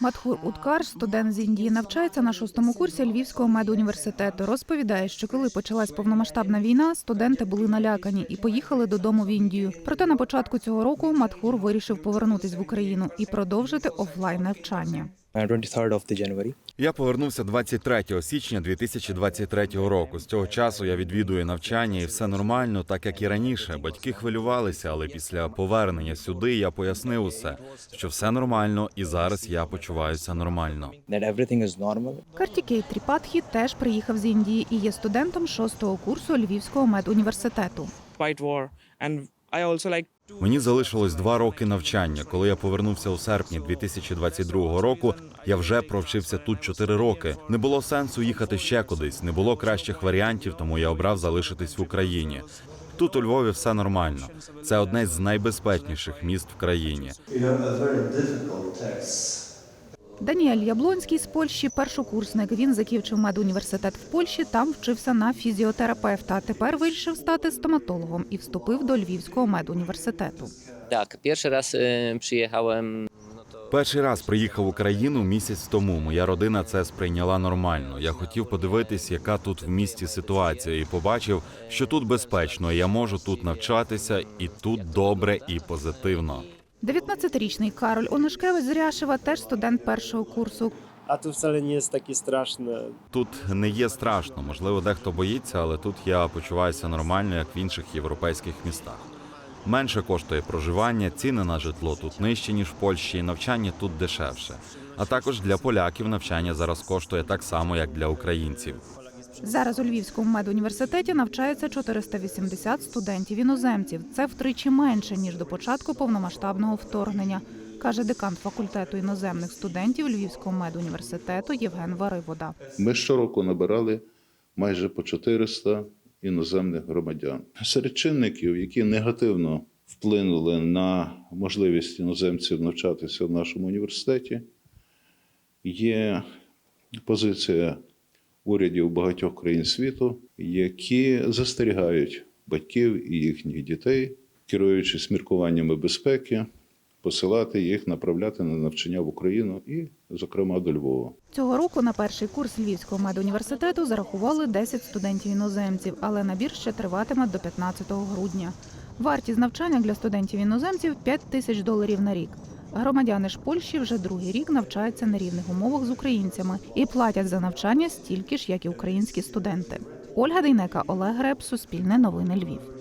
Матхур Уткар, студент з Індії, навчається на шостому курсі Львівського медуніверситету. Розповідає, що коли почалась повномасштабна війна, студенти були налякані і поїхали додому в Індію. Проте на початку цього року Матхур вирішив повернутись в Україну і продовжити офлайн навчання. Uh, 23rd of the January. Я повернувся 23 січня 2023 року. З цього часу я відвідую навчання, і все нормально, так як і раніше. Батьки хвилювалися, але після повернення сюди я пояснив усе, що все нормально, і зараз я почуваюся нормально. That everything is. Картікей Тріпатхі теж приїхав з Індії і є студентом шостого курсу Львівського медуніверситету. Мені залишилось два роки навчання. Коли я повернувся у серпні 2022 року, я вже провчився тут чотири роки. Не було сенсу їхати ще кудись, не було кращих варіантів, тому я обрав залишитись в Україні. Тут у Львові все нормально. Це одне з найбезпечніших міст в країні. Даніель Яблонський з Польщі першокурсник. Він закінчив медуніверситет в Польщі, там вчився на фізіотерапевта. Тепер вирішив стати стоматологом і вступив до Львівського медуніверситету. Tak, pierwszy raz y, przyjechałem Перший раз приїхав в Україну місяць тому. Моя родина це сприйняла нормально. Я хотів подивитись, яка тут в місті ситуація, і побачив, що тут безпечно. і Я можу тут навчатися, і тут добре і позитивно. 19-річний Кароль Онишкевич з Ряшева теж студент першого курсу. A tu wcale nie jest takie straszne. Тут не є страшно. Можливо, дехто боїться, але тут я почуваюся нормально, як в інших європейських містах. Менше коштує проживання, ціни на житло тут нижчі, ніж в Польщі, і навчання тут дешевше. А також для поляків навчання зараз коштує так само, як для українців. Зараз у Львівському медуніверситеті навчається 480 студентів іноземців. Це втричі менше ніж до початку повномасштабного вторгнення, каже декан факультету іноземних студентів Львівського медуніверситету Євген Варивода. Ми щороку набирали майже по 400 іноземних громадян. Серед чинників, які негативно вплинули на можливість іноземців навчатися в нашому університеті, є позиція урядів багатьох країн світу, які застерігають батьків і їхніх дітей, керуючись міркуваннями безпеки, посилати їх, направляти на навчання в Україну і, зокрема, до Львова. Цього року на перший курс Львівського медуніверситету зарахували 10 студентів іноземців, але набір ще триватиме до 15 грудня. Вартість навчання для студентів іноземців 5 тисяч доларів на рік. Громадяни ж Польщі вже другий рік навчаються на рівних умовах з українцями і платять за навчання стільки ж, як і українські студенти. Ольга Дейнека, Олег Греб, Суспільне новини Львів.